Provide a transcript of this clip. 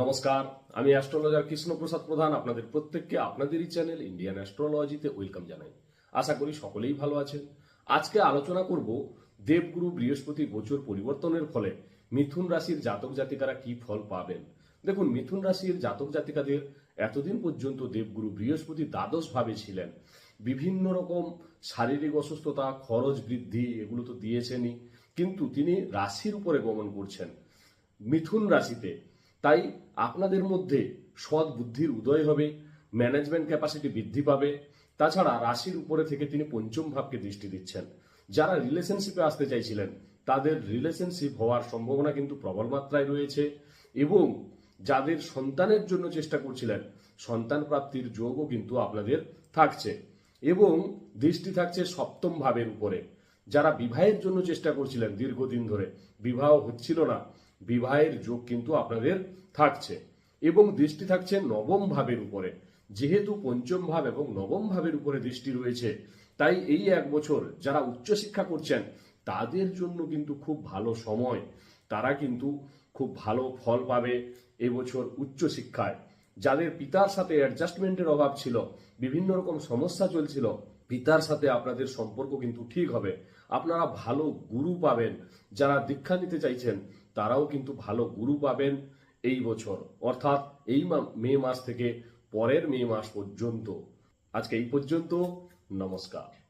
নমস্কার, আমি অ্যাস্ট্রোলজার কৃষ্ণপ্রসাদ প্রধান, আপনাদের প্রত্যেককে আপনাদেরই চ্যানেল ইন্ডিয়ান অ্যাস্ট্রোলজিতে ওয়েলকাম জানাই। আশা করি সকলেই ভালো আছেন। আজকে আলোচনা করব দেবগুরু বৃহস্পতি গোচর পরিবর্তনের ফলে মিথুন রাশির জাতক জাতিকারা কি ফল পাবেন। দেখুন, মিথুন রাশির জাতক জাতিকাদের এতদিন পর্যন্ত দেবগুরু বৃহস্পতি দ্বাদশ ভাবে ছিলেন। বিভিন্ন রকম শারীরিক অসুস্থতা, খরচ বৃদ্ধি, এগুলো তো দিয়েছেনই। কিন্তু তিনি রাশির উপরে গমন করছেন। মিথুন রাশিতে তাই আপনাদের মধ্যে সৎ বুদ্ধির উদয় হবে ম্যানেজমেন্ট ক্যাপাসিটি বৃদ্ধি পাবে। তাছাড়া রাশির উপরে থেকে তিনি পঞ্চম ভাবকে দৃষ্টি দিচ্ছেন। যারা রিলেশনশিপে আসতে চাইছিলেন, তাদের রিলেশনশিপ হওয়ার সম্ভাবনা কিন্তু প্রবল মাত্রায় রয়েছে এবং যাদের সন্তানের জন্য চেষ্টা করছিলেন, সন্তান প্রাপ্তির যোগও কিন্তু আপনাদের থাকছে এবং দৃষ্টি থাকছে সপ্তম ভাবের উপরে। যারা বিবাহের জন্য চেষ্টা করছিলেন দীর্ঘদিন ধরে, বিবাহ হচ্ছিল না বিবাহের যোগ কিন্তু আপনাদের থাকছে এবং দৃষ্টি থাকছে নবম ভাবের উপরে। যেহেতু পঞ্চম ভাব এবং নবম ভাবের উপরে দৃষ্টি রয়েছে, তাই এই এক বছর যারা উচ্চশিক্ষা করছেন, তাদের জন্য কিন্তু খুব ভালো সময়। তারা কিন্তু খুব ভালো ফল পাবে এবছর উচ্চশিক্ষায় যাদের পিতার সাথে অ্যাডজাস্টমেন্টের অভাব ছিল, বিভিন্ন রকম সমস্যা চলছিল, পিতার সাথে আপনাদের সম্পর্ক কিন্তু ঠিক হবে। আপনারা ভালো গুরু পাবেন। যারা দীক্ষা নিতে চাইছেন তারাও কিন্তু ভালো গুরু পাবেন এই বছর। অর্থাৎ এই মা- মাস থেকে পরের মে মাস পর্যন্ত। আজকে এই পর্যন্ত, নমস্কার।